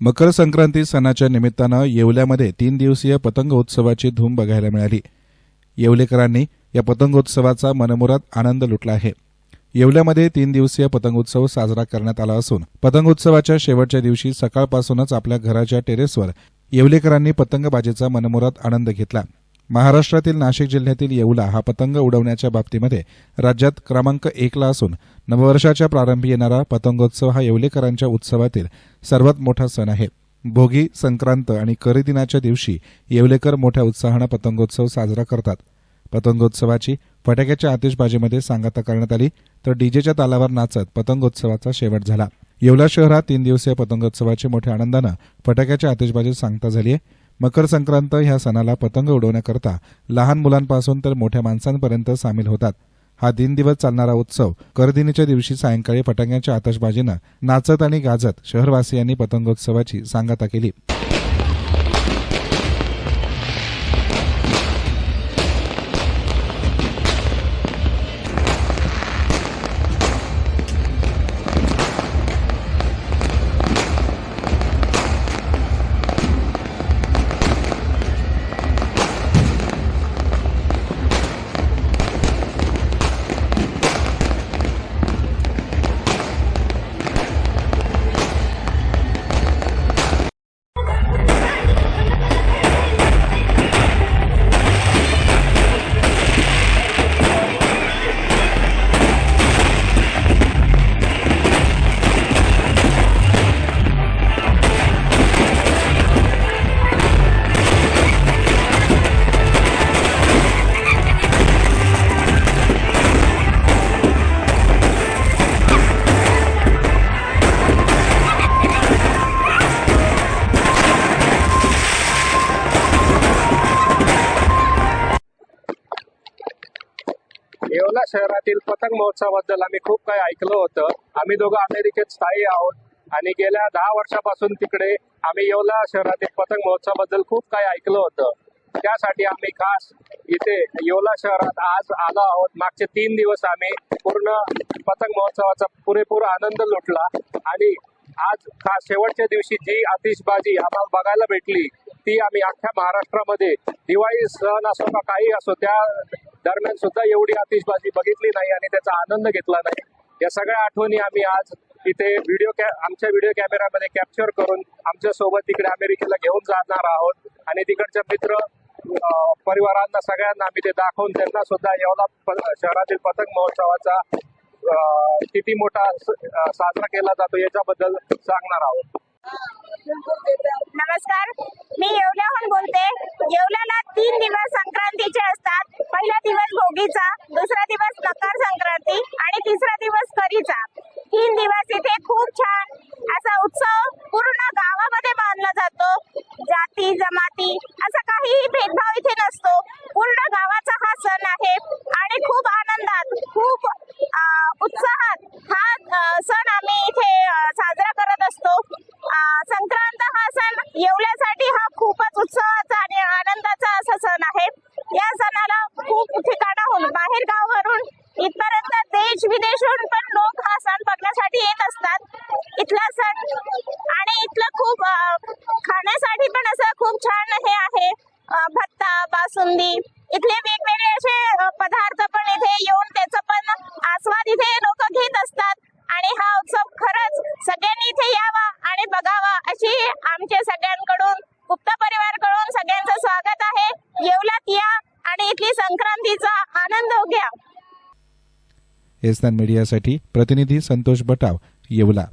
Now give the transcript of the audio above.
मकर संक्रांती सणाच्या निमित्तानं येवल्यामध्ये तीन दिवसीय पतंगोत्सवाची धूम बघायला मिळाली. येवलेकरांनी या पतंगोत्सवाचा मनमुरात आनंद लुटला आहे. येवल्यामध्ये तीन दिवसीय पतंगोत्सव साजरा करण्यात आला असून पतंगोत्सवाच्या शेवटच्या दिवशी सकाळपासूनच आपल्या घराच्या टेरेसवर येवलेकरांनी पतंगबाजीचा मनमुरात आनंद घेतला. महाराष्ट्रातील नाशिक जिल्ह्यातील येवला हा पतंग उडवण्याच्या बाबतीमध्ये राज्यात क्रमांक एकला असून नववर्षाच्या प्रारंभी येणारा पतंगोत्सव हा येवलेकरांच्या उत्सवातील सर्वात मोठा सण आहे. भोगी संक्रांत आणि करीदिनाच्या दिवशी येवलेकर मोठ्या उत्साहानं पतंगोत्सव साजरा करतात. पतंगोत्सवाची फटाक्याच्या आतिषबाजीमध्ये सांगता करण्यात आली तर डीजेच्या तालावर नाचत पतंगोत्सवाचा शेवट झाला. येवला शहरात तीन दिवसीय पतंगोत्सवाची मोठ्या आनंदानं फटाक्याच्या आतिषबाजीत सांगता झाली आहे मकर संक्रांत ह्या सणाला पतंग उडवण्याकरता लहान मुलांपासून तर मोठ्या माणसांपर्यंत सामील होतात. हा दिन दिवस चालणारा उत्सव करदिनीच्या दिवशी सायंकाळी फटाक्यांच्या आतषबाजीनं नाचत आणि गाजत शहरवासियांनी पतंगोत्सवाची सांगता केली. येवला शहरातील पतंग महोत्सवाबद्दल आम्ही खूप काही ऐकलं होतं. आम्ही दोघं अमेरिकेत स्थायी आहोत. आणि गेल्या दहा वर्षापासून तिकडे आम्ही येवला शहरातील पतंग महोत्सवाबद्दल खूप काही ऐकलं होतं. त्यासाठी आम्ही खास इथे येवला शहरात आज आलो आहोत. मागचे तीन दिवस आम्ही पूर्ण पतंग महोत्सवाचा पुरेपूर आनंद लुटला. आणि आज खास शेवटच्या दिवशी जी आतिषबाजी आम्हाला बघायला भेटली ती आम्ही अख्ख्या महाराष्ट्रामध्ये दिवाळी सण असो का काही असो त्या दरम्यान सुद्धा एवढी आतिषबाजी बघितली नाही आणि त्याचा आनंद घेतला नाही. या सगळ्या आठवणी आम्ही आज इथे व्हिडिओ कॅ आमच्या व्हिडिओ कॅमेरामध्ये कॅप्चर करून आमच्यासोबत तिकडे अमेरिकेला घेऊन जाणार आहोत. आणि तिकडच्या मित्र परिवारांना सगळ्यांना आम्ही ते दाखवून त्यांना सुद्धा येवला शहरातील पतंग महोत्सवाचा किती मोठा स- साजरा केला जातो याच्याबद्दल सांगणार आहोत. नमस्कार. मी येवल्याहून बोलते. येवल्याला तीन दिवस संक्रांतीचे असतात. पहिला दिवस भोगीचा दुसरा दिवस मकर संक्रांती आणि तिसरा दिवस करीचा. तीन दिवस इथे खूप छान असा उत्सव पूर्ण गावामध्ये मानला जातो. जाती जमाती असा काहीही भेदभाव इथे नसतो. पूर्ण गावाचा हा सण आहे आणि खूप आनंदात खूप अं, उत्साहात हा अं, सण आम्ही इथे अं, साजरा करत असतो अं, संक्रांत हा सण येवल्यासाठी हा खूपच उत्सवाचा आणि आनंदाचा असा सण आहे या सणाला खूप ठिकाणाहून बाहेर गावावरून इथपर्यंत देश विदेशहून पण लोक हा सण बघण्यासाठी येत असतात. इथला सण आणि इथलं खूप खाण्यासाठी पण असं खूप छान हे आहे. भत्ता बासुंदी इथले वेगवेगळे असे पदार्थ पण इथे येऊन त्याचा पण आस्वाद इथे लोक घेत असतात. आणि हा उत्सव खरंच सगळ्यांनी इथे यावा आणि बघावा अशी आमच्या सगळ्यांकडून गुप्ता परिवारकडून सगळ्यांचं स्वागत आहे. येवलात या आणि इथली संक्रांतीचा आनंद घ्या. एस्तान मीडियासाठी प्रतिनिधी संतोष बटाव. येवला